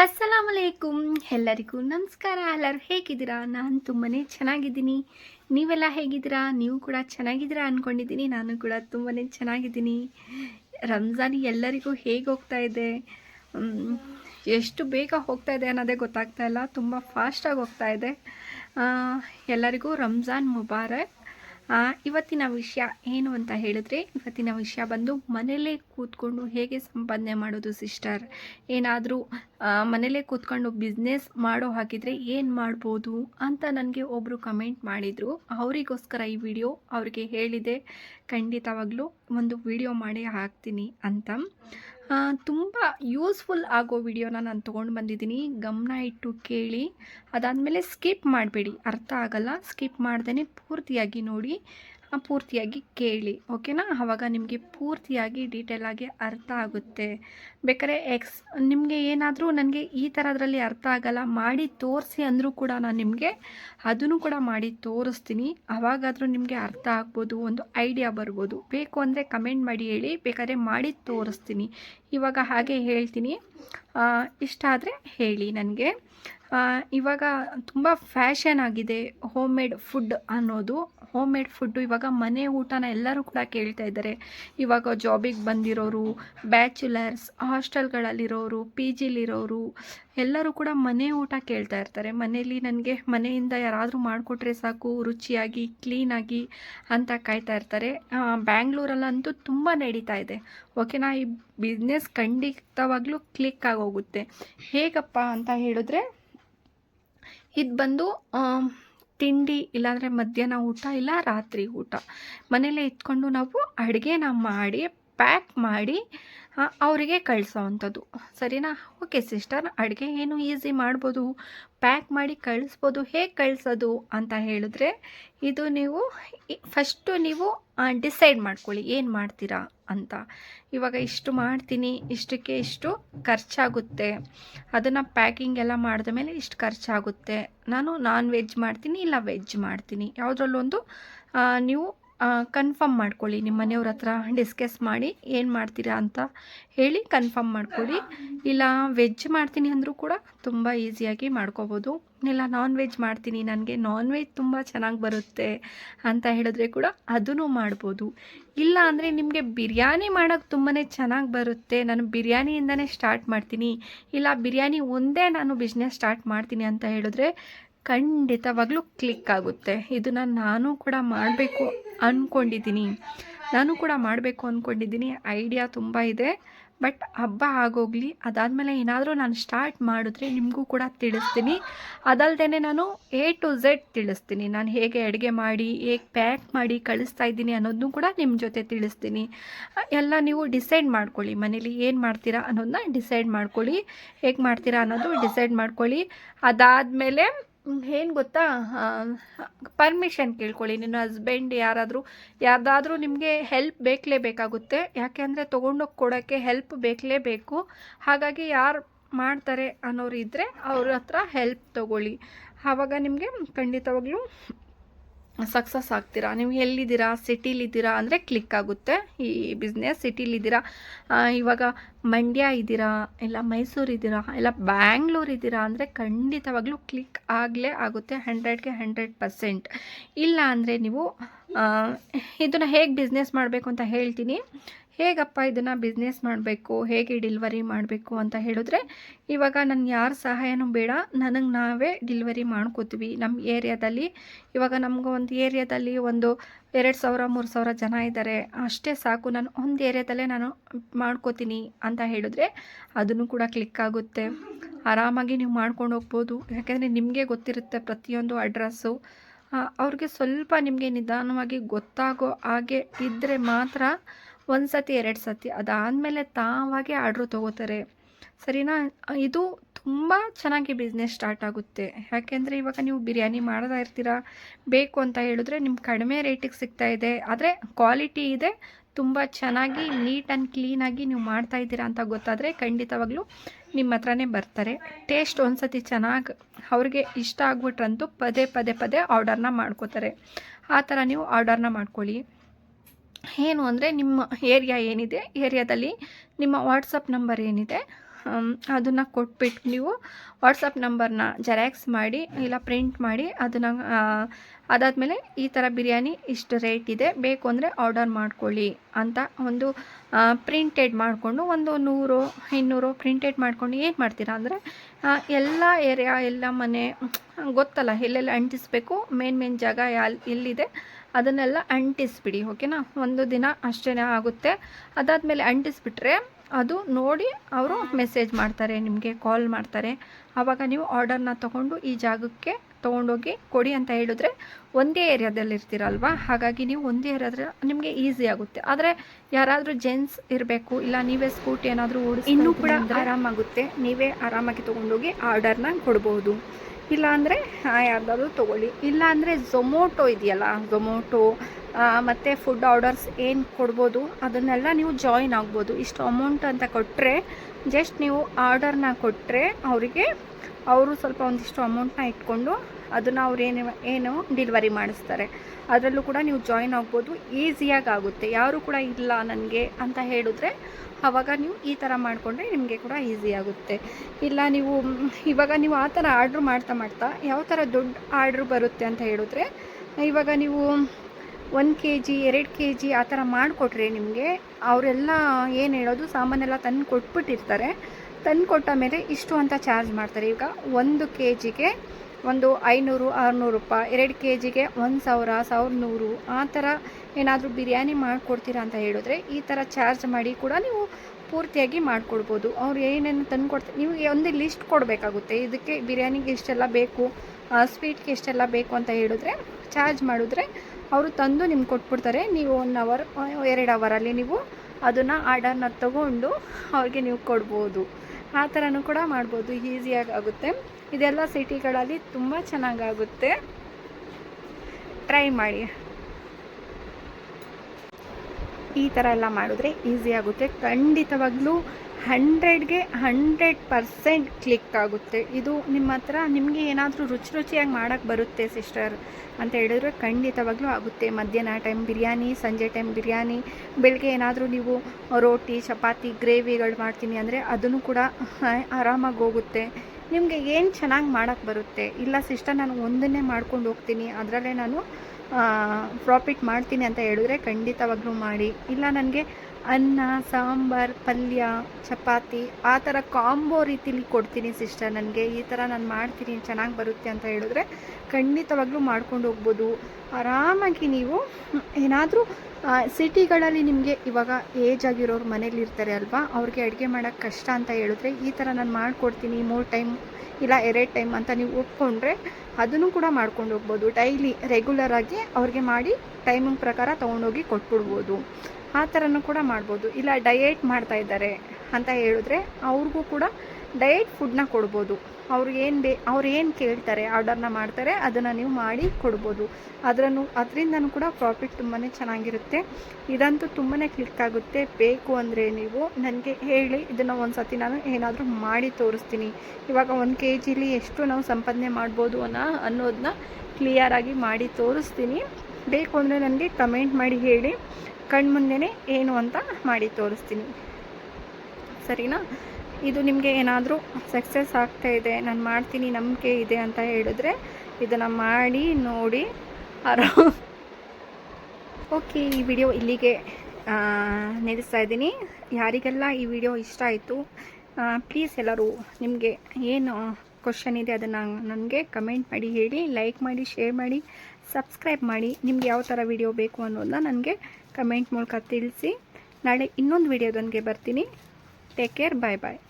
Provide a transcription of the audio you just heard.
ಅಸ್ಸಲಾಮ್ ಅಲೈಕುಮ್ ಎಲ್ಲರಿಗೂ ನಮಸ್ಕಾರ. ಎಲ್ಲರೂ ಹೇಗಿದ್ದೀರಾ? ನಾನು ತುಂಬಾ ಚೆನ್ನಾಗಿದ್ದೀನಿ. ನೀವೆಲ್ಲ ಹೇಗಿದ್ದೀರಾ? ನೀವು ಕೂಡ ಚೆನ್ನಾಗಿದ್ದೀರಾ ಅಂದ್ಕೊಂಡಿದ್ದೀನಿ ನಾನು ಕೂಡ ತುಂಬಾ ಚೆನ್ನಾಗಿದ್ದೀನಿ. ರಂಜಾನ್ ಎಲ್ಲರಿಗೂ ಹೇಗೆ ಹೋಗ್ತಾ ಇದೆ? ಎಷ್ಟು ಬೇಗ ಹೋಗ್ತಾ ಇದೆ ಅನ್ನೋದೇ ಗೊತ್ತಾಗ್ತಾ ಇಲ್ಲ. ತುಂಬ ಫಾಸ್ಟಾಗಿ ಹೋಗ್ತಾ ಇದೆ. ಎಲ್ಲರಿಗೂ ರಂಜಾನ್ ಮುಬಾರಕ್. ಇವತ್ತಿನ ವಿಷಯ ಏನು ಅಂತ ಹೇಳಿದ್ರೆ, ಇವತ್ತಿನ ವಿಷಯ ಬಂದು ಮನೇಲೇ ಕೂತ್ಕೊಂಡು ಹೇಗೆ ಸಂಪಾದನೆ ಮಾಡೋದು ಸಿಸ್ಟರ್? ಏನಾದರೂ ಮನೇಲೇ ಕೂತ್ಕೊಂಡು ಬಿಸ್ನೆಸ್ ಮಾಡೋ ಹಾಗಿದ್ರೆ ಏನು ಮಾಡ್ಬೋದು ಅಂತ ನನಗೆ ಒಬ್ಬರು ಕಮೆಂಟ್ ಮಾಡಿದರು. ಅವರಿಗೋಸ್ಕರ ಈ ವಿಡಿಯೋ ಅವ್ರಿಗೆ ಹೇಳಿದೆ. ಖಂಡಿತವಾಗ್ಲೂ ಒಂದು ವಿಡಿಯೋ ಮಾಡಿ ಹಾಕ್ತೀನಿ ಅಂತ. ತುಂಬ ಯೂಸ್ಫುಲ್ ಆಗೋ ವಿಡಿಯೋನ ನಾನು ತೊಗೊಂಡು ಬಂದಿದ್ದೀನಿ. ಗಮನ ಇಟ್ಟು ಕೇಳಿ. ಅದಾದಮೇಲೆ ಸ್ಕಿಪ್ ಮಾಡಬೇಡಿ. ಅರ್ಥ ಆಗಲ್ಲ? ಸ್ಕಿಪ್ ಮಾಡ್ದೇ ಪೂರ್ತಿಯಾಗಿ ನೋಡಿ. ಪೂರ್ತಿಯಾಗಿ ಕೇಳಿ, ಓಕೆನಾ? ಆವಾಗ ನಿಮಗೆ ಪೂರ್ತಿಯಾಗಿ ಡೀಟೇಲಾಗಿ ಅರ್ಥ ಆಗುತ್ತೆ. ಬೇಕಾದ್ರೆ ಎಕ್ಸ್ ನಿಮಗೆ ಏನಾದರೂ ನನಗೆ ಈ ಥರದ್ರಲ್ಲಿ ಅರ್ಥ ಆಗಲ್ಲ, ಮಾಡಿ ತೋರಿಸಿ ಅಂದರೂ ಕೂಡ ನಾನು ನಿಮಗೆ ಅದನ್ನು ಕೂಡ ಮಾಡಿ ತೋರಿಸ್ತೀನಿ. ಆವಾಗಾದರೂ ನಿಮಗೆ ಅರ್ಥ ಆಗ್ಬೋದು, ಒಂದು ಐಡಿಯಾ ಬರ್ಬೋದು. ಬೇಕು ಅಂದರೆ ಕಮೆಂಟ್ ಮಾಡಿ ಹೇಳಿ, ಬೇಕಾದ್ರೆ ಮಾಡಿ ತೋರಿಸ್ತೀನಿ. ಇವಾಗ ಹಾಗೆ ಹೇಳ್ತೀನಿ. ಇಷ್ಟ ಆದರೆ ಹೇಳಿ ನನಗೆ. ಇವಾಗ ತುಂಬ ಫ್ಯಾಷನ್ ಆಗಿದೆ ಹೋಮ್ ಮೇಡ್ ಫುಡ್ ಅನ್ನೋದು. ಹೋಮ್ ಮೇಡ್ ಫುಡ್ಡು ಇವಾಗ ಮನೆ ಊಟನ ಎಲ್ಲರೂ ಕೂಡ ಕೇಳ್ತಾ ಇದ್ದಾರೆ. ಇವಾಗ ಜಾಬಿಗೆ ಬಂದಿರೋರು, ಬ್ಯಾಚುಲರ್ಸ್, ಹಾಸ್ಟೆಲ್ಗಳಲ್ಲಿರೋರು, ಪಿ ಜಿಲಿರೋರು ಎಲ್ಲರೂ ಕೂಡ ಮನೆ ಊಟ ಕೇಳ್ತಾ ಇರ್ತಾರೆ. ಮನೆಯಲ್ಲಿ ನನಗೆ ಮನೆಯಿಂದ ಯಾರಾದರೂ ಮಾಡಿಕೊಟ್ರೆ ಸಾಕು, ರುಚಿಯಾಗಿ, ಕ್ಲೀನಾಗಿ ಅಂತ ಕಾಯ್ತಾ ಇರ್ತಾರೆ. ಬ್ಯಾಂಗ್ಳೂರಲ್ಲಂತೂ ತುಂಬ ನಡೀತಾ ಇದೆ. ಓಕೆನಾ? ಈ ಬಿಸ್ನೆಸ್ ಖಂಡಿತವಾಗ್ಲೂ ಕ್ಲಿಕ್ ಆಗೋಗುತ್ತೆ. ಹೇಗಪ್ಪ ಅಂತ ಹೇಳಿದ್ರೆ ಇದು ಬಂದು ತಿಂಡಿ ಇಲ್ಲಾಂದರೆ ಮಧ್ಯಾಹ್ನ ಊಟ ಇಲ್ಲ ರಾತ್ರಿ ಊಟ. ಮನೇಲೇ ಇದ್ಕೊಂಡು ನಾವು ಅಡುಗೆನ ಮಾಡಿ ಪ್ಯಾಕ್ ಮಾಡಿ ಅವರಿಗೆ ಕಳಿಸೋವಂಥದ್ದು ಸರಿನಾ? ಓಕೆ ಸಿಸ್ಟರ್ ಅಡುಗೆ ಏನು ಈಸಿ ಮಾಡ್ಬೋದು? ಪ್ಯಾಕ್ ಮಾಡಿ ಕಳಿಸ್ಬೋದು. ಹೇಗೆ ಕಳಿಸೋದು ಅಂತ ಹೇಳಿದ್ರೆ, ಇದು ನೀವು ಫಸ್ಟು ನೀವು ಡಿಸೈಡ್ ಮಾಡ್ಕೊಳ್ಳಿ. ಏನು ಮಾಡ್ತೀರಾ? ಅಂತ. ಇವಾಗ ಇಷ್ಟು ಮಾಡ್ತೀನಿ ಇಷ್ಟಕ್ಕೆ ಇಷ್ಟು ಖರ್ಚಾಗುತ್ತೆ. ಅದನ್ನು ಪ್ಯಾಕಿಂಗ್ ಎಲ್ಲ ಮಾಡಿದ ಮೇಲೆ ಇಷ್ಟು ಖರ್ಚಾಗುತ್ತೆ. ನಾನು ನಾನ್ ವೆಜ್ ಮಾಡ್ತೀನಿ ಇಲ್ಲ ವೆಜ್ ಮಾಡ್ತೀನಿ. ಯಾವುದ್ರಲ್ಲೊಂದು ನೀವು ಕನ್ಫರ್ಮ್ ಮಾಡ್ಕೊಳ್ಳಿ. ನಿಮ್ಮ ಮನೆಯವ್ರ ಹತ್ರ ಡಿಸ್ಕಸ್ ಮಾಡಿ ಏನು ಮಾಡ್ತೀರಾ ಅಂತ ಹೇಳಿ ಕನ್ಫರ್ಮ್ ಮಾಡ್ಕೊಳ್ಳಿ. ಇಲ್ಲ ವೆಜ್ ಮಾಡ್ತೀನಿ ಅಂದರೂ ಕೂಡ ತುಂಬ ಈಸಿಯಾಗಿ ಮಾಡ್ಕೋಬೋದು. ಇಲ್ಲ ನಾನ್ ವೆಜ್ ಮಾಡ್ತೀನಿ. ನನಗೆ ನಾನ್ ವೆಜ್ ತುಂಬ ಚೆನ್ನಾಗಿ ಬರುತ್ತೆ ಅಂತ ಹೇಳಿದ್ರೆ ಕೂಡ ಅದನ್ನು ಮಾಡ್ಬೋದು. ಇಲ್ಲ ಅಂದರೆ ನಿಮಗೆ ಬಿರಿಯಾನಿ ಮಾಡೋಕ್ಕೆ ತುಂಬಾ ಚೆನ್ನಾಗಿ ಬರುತ್ತೆ. ನಾನು ಬಿರಿಯಾನಿಯಿಂದನೇ ಸ್ಟಾರ್ಟ್ ಮಾಡ್ತೀನಿ. ಇಲ್ಲ, ಬಿರಿಯಾನಿ ಒಂದೇ ನಾನು ಬಿಸ್ನೆಸ್ ಸ್ಟಾರ್ಟ್ ಮಾಡ್ತೀನಿ ಅಂತ ಹೇಳಿದ್ರೆ ಖಂಡಿತವಾಗ್ಲೂ ಕ್ಲಿಕ್ ಆಗುತ್ತೆ. ಇದನ್ನು ನಾನು ಕೂಡ ಮಾಡಬೇಕು ಅಂದ್ಕೊಂಡಿದ್ದೀನಿ ನಾನು ಕೂಡ ಮಾಡಬೇಕು ಅಂದ್ಕೊಂಡಿದ್ದೀನಿ ಐಡಿಯಾ ತುಂಬ ಇದೆ. ಬಟ್ ಹಬ್ಬ ಆಗೋಗಲಿ, ಅದಾದಮೇಲೆ ಏನಾದರೂ ನಾನು ಸ್ಟಾರ್ಟ್ ಮಾಡಿದ್ರೆ ನಿಮಗೂ ಕೂಡ ತಿಳಿಸ್ತೀನಿ. ಅದಲ್ಲದೆ ನಾನು ಎ ಟು ಝೆಡ್ ತಿಳಿಸ್ತೀನಿ. ನಾನು ಹೇಗೆ ಅಡುಗೆ ಮಾಡಿ, ಹೇಗೆ ಪ್ಯಾಕ್ ಮಾಡಿ ಕಳಿಸ್ತಾ ಇದ್ದೀನಿ ಅನ್ನೋದನ್ನು ಕೂಡ ನಿಮ್ಮ ಜೊತೆ ತಿಳಿಸ್ತೀನಿ. ಎಲ್ಲ ನೀವು ಡಿಸೈಡ್ ಮಾಡ್ಕೊಳ್ಳಿ. ಮನೇಲಿ ಏನು ಮಾಡ್ತೀರಾ ಅನ್ನೋದನ್ನ ಡಿಸೈಡ್ ಮಾಡ್ಕೊಳ್ಳಿ. ಹೇಗೆ ಮಾಡ್ತೀರಾ ಅನ್ನೋದು ಡಿಸೈಡ್ ಮಾಡ್ಕೊಳ್ಳಿ. ಅದಾದಮೇಲೆ ಏನು ಗೊತ್ತಾ? ಪರ್ಮಿಷನ್ ಕೇಳ್ಕೊಳ್ಳಿ. ನಿನ್ನ ಹಸ್ಬೆಂಡ್ ಯಾರಾದರೂ, ಯಾರ್ದಾದರೂ ನಿಮಗೆ ಹೆಲ್ಪ್ ಬೇಕಲೇ ಬೇಕಾಗುತ್ತೆ. ಯಾಕೆ ಅಂದರೆ ತೊಗೊಂಡೋಗಿ ಕೊಡೋಕ್ಕೆ ಹೆಲ್ಪ್ ಬೇಕೇ ಬೇಕು. ಹಾಗಾಗಿ ಯಾರು ಮಾಡ್ತಾರೆ ಅನ್ನೋರು ಇದ್ದರೆ ಅವ್ರ ಹತ್ರ ಹೆಲ್ಪ್ ತೊಗೊಳ್ಳಿ. ಆವಾಗ ನಿಮಗೆ ಖಂಡಿತವಾಗ್ಲೂ ಸಕ್ಸಸ್ ಆಗ್ತೀರಾ? ನೀವು ಎಲ್ಲಿದ್ದೀರಾ? ಸಿಟಿಲಿದ್ದೀರಾ? ಅಂದರೆ ಕ್ಲಿಕ್ ಆಗುತ್ತೆ ಈ ಬಿಸ್ನೆಸ್ ಸಿಟಿಲಿದ್ದೀರಾ? ಇವಾಗ ಮಂಡ್ಯ ಇದ್ದೀರಾ? ಇಲ್ಲ ಮೈಸೂರು ಇದ್ದೀರಾ? ಇಲ್ಲ ಬ್ಯಾಂಗ್ಳೂರ್ ಇದ್ದೀರಾ? ಅಂದರೆ ಖಂಡಿತವಾಗ್ಲೂ ಕ್ಲಿಕ್ ಆಗಲೇ ಆಗುತ್ತೆ ಹಂಡ್ರೆಡ್ಗೆ ಹಂಡ್ರೆಡ್ ಪರ್ಸೆಂಟ್ ಇಲ್ಲ ಅಂದರೆ ನೀವು ಇದನ್ನು ಹೇಗೆ ಬಿಸ್ನೆಸ್ ಮಾಡಬೇಕು ಅಂತ ಹೇಳ್ತೀನಿ. ಹೇಗಪ್ಪ ಇದನ್ನು ಬಿಸ್ನೆಸ್ ಮಾಡಬೇಕು, ಹೇಗೆ ಡಿಲ್ವರಿ ಮಾಡಬೇಕು ಅಂತ ಹೇಳಿದ್ರೆ, ಇವಾಗ ನನ್ನ ಯಾರ ಸಹಾಯನೂ ಬೇಡ, ನನಗೆ ನಾವೇ ಡಿಲ್ವರಿ ಮಾಡ್ಕೋತೀವಿ. ನಮ್ಮ ಏರಿಯಾದಲ್ಲಿ, ಇವಾಗ ನಮ್ಗೆ ಒಂದು ಏರಿಯಾದಲ್ಲಿ ಒಂದು ಎರಡು ಸಾವಿರ, ಮೂರು ಸಾವಿರ ಜನ ಇದ್ದಾರೆ ಅಷ್ಟೇ ಸಾಕು, ನಾನು ಒಂದು ಏರಿಯಾದಲ್ಲೇ ನಾನು ಮಾಡ್ಕೋತೀನಿ ಅಂತ ಹೇಳಿದ್ರೆ ಅದನ್ನು ಕೂಡ ಕ್ಲಿಕ್ ಆಗುತ್ತೆ. ಆರಾಮಾಗಿ ನೀವು ಮಾಡ್ಕೊಂಡು ಹೋಗ್ಬೋದು. ಯಾಕೆಂದರೆ ನಿಮಗೆ ಗೊತ್ತಿರುತ್ತೆ ಪ್ರತಿಯೊಂದು ಅಡ್ರೆಸ್ಸು ಅವ್ರಿಗೆ ಸ್ವಲ್ಪ ನಿಮಗೆ ನಿಧಾನವಾಗಿ ಗೊತ್ತಾಗೋ ಹಾಗೆ ಇದ್ದರೆ ಮಾತ್ರ ಒಂದು ಸತಿ ಎರಡು ಸತಿ ಅದಾದಮೇಲೆ ತಾವಾಗಿ ಆರ್ಡ್ರು ತೊಗೋತಾರೆ. ಸರಿನಾ? ಇದು ತುಂಬ ಚೆನ್ನಾಗಿ ಬಿಸ್ನೆಸ್ ಸ್ಟಾರ್ಟ್ ಆಗುತ್ತೆ. ಯಾಕೆಂದರೆ ಇವಾಗ ನೀವು ಬಿರಿಯಾನಿ ಮಾಡ್ತಾ ಇರ್ತೀರಾ? ಬೇಕು ಅಂತ ಹೇಳಿದ್ರೆ ನಿಮ್ಗೆ ಕಡಿಮೆ ರೇಟಿಗೆ ಸಿಗ್ತಾ ಇದೆ. ಆದರೆ ಕ್ವಾಲಿಟಿ ಇದೆ. ತುಂಬ ಚೆನ್ನಾಗಿ ನೀಟ್ ಆ್ಯಂಡ್ ಕ್ಲೀನಾಗಿ ನೀವು ಮಾಡ್ತಾ ಇದ್ದೀರಾ ಅಂತ ಗೊತ್ತಾದರೆ ಖಂಡಿತವಾಗ್ಲೂ ನಿಮ್ಮ ಹತ್ರನೇ ಬರ್ತಾರೆ. ಟೇಸ್ಟ್ ಒಂದು ಸತಿ ಚೆನ್ನಾಗಿ ಅವ್ರಿಗೆ ಇಷ್ಟ ಆಗ್ಬಿಟ್ರಂತೂ ಪದೇ ಪದೇ ಪದೇ ಆರ್ಡರ್ನ ಮಾಡ್ಕೋತಾರೆ. ಆ ಥರ ನೀವು ಆರ್ಡರ್ನ ಮಾಡ್ಕೊಳ್ಳಿ. ಏನು ಅಂದರೆ ನಿಮ್ಮ ಏರಿಯಾ ಏನಿದೆ? ಏರಿಯಾದಲ್ಲಿ ನಿಮ್ಮ ವಾಟ್ಸಪ್ ನಂಬರ್ ಏನಿದೆ? ಅದನ್ನು ಕೊಟ್ಬಿಟ್ಟು ನೀವು ವಾಟ್ಸಪ್ ನಂಬರ್ನ ಜೆರಾಕ್ಸ್ ಮಾಡಿ ಇಲ್ಲ ಪ್ರಿಂಟ್ ಮಾಡಿ ಅದನ್ನು ಅದಾದಮೇಲೆ ಈ ಥರ ಬಿರಿಯಾನಿ ಇಷ್ಟು ರೇಟ್ ಇದೆ. ಬೇಕು ಅಂದರೆ ಆರ್ಡರ್ ಮಾಡ್ಕೊಳ್ಳಿ ಅಂತ ಒಂದು ಪ್ರಿಂಟೆಡ್ ಮಾಡಿಕೊಂಡು ಒಂದು ನೂರು ಇನ್ನೂರು ಪ್ರಿಂಟೆಡ್ ಮಾಡ್ಕೊಂಡು ಏನು ಮಾಡ್ತೀರಾ ಅಂದರೆ ಎಲ್ಲ ಏರಿಯಾ ಎಲ್ಲ ಮನೆ, ಗೊತ್ತಲ್ಲ ಎಲ್ಲೆಲ್ಲ ಅಂಟಿಸ್ಬೇಕು ಮೇನ್ ಮೇನ್ ಜಾಗ ಎಲ್ಲಿದೆ ಅದನ್ನೆಲ್ಲ ಅಂಟಿಸ್ಬಿಡಿ ಓಕೆನಾ ಒಂದು ದಿನ ಅಷ್ಟೇ ಆಗುತ್ತೆ. ಅದಾದಮೇಲೆ ಅಂಟಿಸ್ಬಿಟ್ರೆ ಅದು ನೋಡಿ ಅವರು ಮೆಸೇಜ್ ಮಾಡ್ತಾರೆ ನಿಮಗೆ ಕಾಲ್ ಮಾಡ್ತಾರೆ. ಆವಾಗ ನೀವು ಆರ್ಡರ್ನ ತೊಗೊಂಡು ಈ ಜಾಗಕ್ಕೆ ತೊಗೊಂಡೋಗಿ ಕೊಡಿ ಅಂತ ಹೇಳಿದ್ರೆ ಒಂದೇ ಏರಿಯಾದಲ್ಲಿ ಇರ್ತೀರಲ್ವ? ಹಾಗಾಗಿ ನೀವು ಒಂದೇ ಏರಿಯಾದ್ರೆ ನಿಮಗೆ ಈಸಿ ಆಗುತ್ತೆ. ಆದರೆ ಯಾರಾದರೂ ಜೆಂಟ್ಸ್ ಇರಬೇಕು ಇಲ್ಲ ನೀವೇ ಸ್ಕೂಟಿ ಏನಾದರೂ ಓಡಿಸಿ ಇನ್ನೂ ಕೂಡ ಆರಾಮಾಗುತ್ತೆ. ನೀವೇ ಆರಾಮಾಗಿ ತೊಗೊಂಡೋಗಿ ಆರ್ಡರ್ನ ಕೊಡ್ಬೋದು. ಇಲ್ಲ ಅಂದರೆ ಯಾರ್ದಾದ್ರು ತೊಗೊಳ್ಳಿ. ಇಲ್ಲ ಅಂದರೆ ಝೊಮೋಟೊ ಇದೆಯಲ್ಲ ಝೊಮೋಟೊ ಮತ್ತು ಫುಡ್ ಆರ್ಡರ್ಸ್ ಏನು ಕೊಡ್ಬೋದು, ಅದನ್ನೆಲ್ಲ ನೀವು ಜಾಯಿನ್ ಆಗ್ಬೋದು. ಇಷ್ಟು ಅಮೌಂಟ್ ಅಂತ ಕೊಟ್ಟರೆ ಜಸ್ಟ್ ನೀವು ಆರ್ಡರ್ನ ಕೊಟ್ಟರೆ ಅವರಿಗೆ ಅವರು ಸ್ವಲ್ಪ ಒಂದಿಷ್ಟು ಅಮೌಂಟ್ನ ಇಟ್ಕೊಂಡು ಅದನ್ನು ಅವ್ರು ಏನು ಏನು ಡೆಲಿವರಿ ಮಾಡಿಸ್ತಾರೆ. ಅದರಲ್ಲೂ ಕೂಡ ನೀವು ಜಾಯಿನ್ ಆಗ್ಬೋದು. ಈಸಿಯಾಗಿ ಆಗುತ್ತೆ. ಯಾರು ಕೂಡ ಇಲ್ಲ ನನಗೆ ಅಂತ ಹೇಳಿದ್ರೆ ಆವಾಗ ನೀವು ಈ ಥರ ಮಾಡಿಕೊಂಡ್ರೆ ನಿಮಗೆ ಕೂಡ ಈಸಿ ಆಗುತ್ತೆ. ಇಲ್ಲ ನೀವು, ಇವಾಗ ನೀವು ಆ ಥರ ಆರ್ಡ್ರ್ ಮಾಡ್ತಾ ಮಾಡ್ತಾ ಯಾವ ಥರ ದೊಡ್ಡ ಆರ್ಡ್ರ್ ಬರುತ್ತೆ ಅಂತ ಹೇಳಿದ್ರೆ, ಇವಾಗ ನೀವು ಒಂದು ಕೆ ಜಿ ಎರಡು ಕೆ ಜಿ ಆ ಥರ ಮಾಡಿಕೊಟ್ರೆ ನಿಮಗೆ ಅವರೆಲ್ಲ ಏನು ಹೇಳೋದು, ಸಾಮಾನೆಲ್ಲ ತಂದು ಕೊಟ್ಬಿಟ್ಟಿರ್ತಾರೆ. ತಂದು ಕೊಟ್ಟ ಮೇಲೆ ಇಷ್ಟು ಅಂತ ಚಾರ್ಜ್ ಮಾಡ್ತಾರೆ. ಈಗ ಒಂದು ಕೆ ಜಿಗೆ ಒಂದು ಐನೂರು, ಆರುನೂರು ರೂಪಾಯಿ, ಎರಡು ಕೆ ಜಿಗೆ ಒಂದು ಸಾವಿರ ಸಾವಿರದ ನೂರು ಆ ಥರ ಏನಾದರೂ ಬಿರಿಯಾನಿ ಮಾಡಿಕೊಡ್ತೀರಾ ಅಂತ ಹೇಳಿದ್ರೆ ಈ ಥರ ಚಾರ್ಜ್ ಮಾಡಿ ಕೂಡ ನೀವು ಪೂರ್ತಿಯಾಗಿ ಮಾಡಿಕೊಡ್ಬೋದು. ಅವ್ರು ಏನೇನು ತಂದು ಕೊಡ್ತಾರೆ ನಿಮಗೆ ಒಂದು ಲಿಸ್ಟ್ ಕೊಡಬೇಕಾಗುತ್ತೆ. ಇದಕ್ಕೆ ಬಿರಿಯಾನಿಗೆ ಇಷ್ಟೆಲ್ಲ ಬೇಕು ಸ್ವೀಟ್ಗೆ ಇಷ್ಟೆಲ್ಲ ಬೇಕು ಅಂತ ಹೇಳಿದ್ರೆ ಚಾರ್ಜ್ ಮಾಡಿದ್ರೆ ಅವರು ತಂದು ನಿಮ್ಗೆ ಕೊಟ್ಬಿಡ್ತಾರೆ. ನೀವು ಒನ್ ಅವರ್ ಎರಡು ಅವರಲ್ಲಿ ನೀವು ಅದನ್ನು ಆರ್ಡರ್ನ ತಗೊಂಡು ಅವ್ರಿಗೆ ನೀವು ಕೊಡ್ಬೋದು. ಆ ಥರನೂ ಕೂಡ ಮಾಡ್ಬೋದು. ಈಸಿಯಾಗಿ ಆಗುತ್ತೆ. ಇದೆಲ್ಲ ಸಿಟಿಗಳಲ್ಲಿ ತುಂಬ ಚೆನ್ನಾಗಾಗುತ್ತೆ ಟ್ರೈ ಮಾಡಿ. ಈ ಥರ ಎಲ್ಲ ಮಾಡಿದ್ರೆ ಈಸಿ ಆಗುತ್ತೆ. ಖಂಡಿತವಾಗ್ಲೂ ಹಂಡ್ರೆಡ್ಗೆ ಹಂಡ್ರೆಡ್ ಪರ್ಸೆಂಟ್ ಕ್ಲಿಕ್ ಆಗುತ್ತೆ. ಇದು ನಿಮ್ಮ ಹತ್ರ ನಿಮಗೆ ಏನಾದರೂ ರುಚಿ ರುಚಿಯಾಗಿ ಮಾಡೋಕ್ಕೆ ಬರುತ್ತೆ ಸಿಸ್ಟರ್ ಅಂತ ಹೇಳಿದ್ರೆ ಖಂಡಿತವಾಗ್ಲೂ ಆಗುತ್ತೆ. ಮಧ್ಯಾಹ್ನ ಟೈಮ್ ಬಿರಿಯಾನಿ, ಸಂಜೆ ಟೈಮ್ ಬಿರಿಯಾನಿ, ಬೆಳಗ್ಗೆ ಏನಾದರೂ ನೀವು ರೋಟಿ, ಚಪಾತಿ, ಗ್ರೇವಿಗಳು ಮಾಡ್ತೀನಿ ಅಂದರೆ ಅದನ್ನು ಕೂಡ ಆರಾಮಾಗಿ ಹೋಗುತ್ತೆ. ನಿಮಗೆ ಏನು ಚೆನ್ನಾಗಿ ಮಾಡೋಕ್ಕೆ ಬರುತ್ತೆ? ಇಲ್ಲ ಸಿಸ್ಟರ್, ನಾನು ಒಂದನ್ನೇ ಮಾಡ್ಕೊಂಡು ಹೋಗ್ತೀನಿ. ಅದರಲ್ಲೇ ನಾನು ಪ್ರಾಫಿಟ್ ಮಾಡ್ತೀನಿ ಅಂತ ಹೇಳಿದ್ರೆ ಖಂಡಿತವಾಗ್ಲೂ ಮಾಡಿ. ಇಲ್ಲ ನನಗೆ ಅನ್ನ, ಸಾಂಬಾರ್, ಪಲ್ಯ, ಚಪಾತಿ, ಆ ಥರ ಕಾಂಬೋ ರೀತಿಲಿ ಕೊಡ್ತೀನಿ ಸಿಸ್ಟರ್ ನನಗೆ. ಈ ಥರ ನಾನು ಮಾಡ್ತೀನಿ, ಚೆನ್ನಾಗಿ ಬರುತ್ತೆ ಅಂತ ಹೇಳಿದ್ರೆ ಖಂಡಿತವಾಗ್ಲೂ ಮಾಡ್ಕೊಂಡು ಹೋಗ್ಬೋದು. ಆರಾಮಾಗಿ ನೀವು ಏನಾದರೂ ಸಿಟಿಗಳಲ್ಲಿ ನಿಮಗೆ ಇವಾಗ ಏಜ್ ಆಗಿರೋರು ಮನೇಲಿ ಇರ್ತಾರೆ ಅಲ್ವಾ? ಅವ್ರಿಗೆ ಅಡುಗೆ ಮಾಡೋಕ್ಕೆ ಕಷ್ಟ ಅಂತ ಹೇಳಿದ್ರೆ ಈ ಥರ ನಾನು ಮಾಡಿಕೊಡ್ತೀನಿ ಮೂರು ಟೈಮ್ ಇಲ್ಲ ಎರಡು ಟೈಮ್ ಅಂತ ನೀವು ಒಪ್ಕೊಂಡ್ರೆ ಅದನ್ನು ಕೂಡ ಮಾಡ್ಕೊಂಡು ಹೋಗ್ಬೋದು. ಡೈಲಿ ರೆಗ್ಯುಲರಾಗಿ ಅವ್ರಿಗೆ ಮಾಡಿ ಟೈಮಿಂಗ್ ಪ್ರಕಾರ ತೊಗೊಂಡೋಗಿ ಕೊಟ್ಬಿಡ್ಬೋದು. ಆ ಥರನೂ ಕೂಡ ಮಾಡ್ಬೋದು. ಇಲ್ಲ ಡಯೆಟ್ ಮಾಡ್ತಾ ಇದ್ದಾರೆ ಅಂತ ಹೇಳಿದ್ರೆ ಅವ್ರಿಗೂ ಕೂಡ ಡಯೇಟ್ ಫುಡ್ನ ಕೊಡ್ಬೋದು. ಅವ್ರು ಏನು ಬೇ ಅವ್ರು ಏನು ಕೇಳ್ತಾರೆ, ಆರ್ಡರ್ನ ಮಾಡ್ತಾರೆ, ಅದನ್ನು ನೀವು ಮಾಡಿ ಕೊಡ್ಬೋದು. ಅದರನ್ನು ಅದರಿಂದನೂ ಕೂಡ ಪ್ರಾಫಿಟ್ ತುಂಬಾ ಚೆನ್ನಾಗಿರುತ್ತೆ. ಇದಂತೂ ತುಂಬಾ ಕ್ಲಿಕ್ ಆಗುತ್ತೆ. ಬೇಕು ಅಂದರೆ ನೀವು ನನಗೆ ಹೇಳಿ, ಇದನ್ನು ಒಂದು ಸತಿ ನಾನು ಏನಾದರೂ ಮಾಡಿ ತೋರಿಸ್ತೀನಿ. ಇವಾಗ ಒಂದು ಕೆ ಜಿಲಿ ಎಷ್ಟು ನಾವು ಸಂಪಾದನೆ ಮಾಡ್ಬೋದು ಅನ್ನೋ ಅನ್ನೋದನ್ನ ಕ್ಲಿಯರಾಗಿ ಮಾಡಿ ತೋರಿಸ್ತೀನಿ. ಬೇಕು ಅಂದರೆ ನನಗೆ ಕಮೆಂಟ್ ಮಾಡಿ ಹೇಳಿ. ಕಣ್ಮುಂದೆನೇ ಏನು ಅಂತ ಮಾಡಿ ತೋರಿಸ್ತೀನಿ. ಸರಿನಾ? ಇದು ನಿಮಗೆ ಏನಾದರೂ ಸಕ್ಸಸ್ ಆಗ್ತಾ ಇದೆ, ನಾನು ಮಾಡ್ತೀನಿ, ನಂಬಿಕೆ ಇದೆ ಅಂತ ಹೇಳಿದ್ರೆ ಇದನ್ನು ಮಾಡಿ, ನೋಡಿ, ಆರಾಮ್. ಓಕೆ ಈ ವಿಡಿಯೋ ಇಲ್ಲಿಗೆ ನಿಲ್ಲಿಸ್ತಾ ಇದ್ದೀನಿ. ಯಾರಿಗೆಲ್ಲ ಈ ವಿಡಿಯೋ ಇಷ್ಟ ಆಯಿತು ಪ್ಲೀಸ್ ಎಲ್ಲರೂ ನಿಮಗೆ ಏನು ಕ್ವಶನ್ ಇದೆ ಅದನ್ನು ನನಗೆ ಕಮೆಂಟ್ ಮಾಡಿ ಹೇಳಿ ಲೈಕ್ ಮಾಡಿ ಶೇರ್ ಮಾಡಿ ಸಬ್ಸ್ಕ್ರೈಬ್ ಮಾಡಿ, ನಿಮ್ಗೆ ಯಾವ ಥರ ವಿಡಿಯೋ ಬೇಕು ಅನ್ನೋದನ್ನ ನನಗೆ ಕಮೆಂಟ್ ಮೂಲಕ ತಿಳಿಸಿ. ನಾಳೆ ಇನ್ನೊಂದು ವಿಡಿಯೋದೊಂದಿಗೆ ಬರ್ತೀನಿ. ಟೇಕ್ ಕೇರ್ ಬಾಯ್ ಬಾಯ್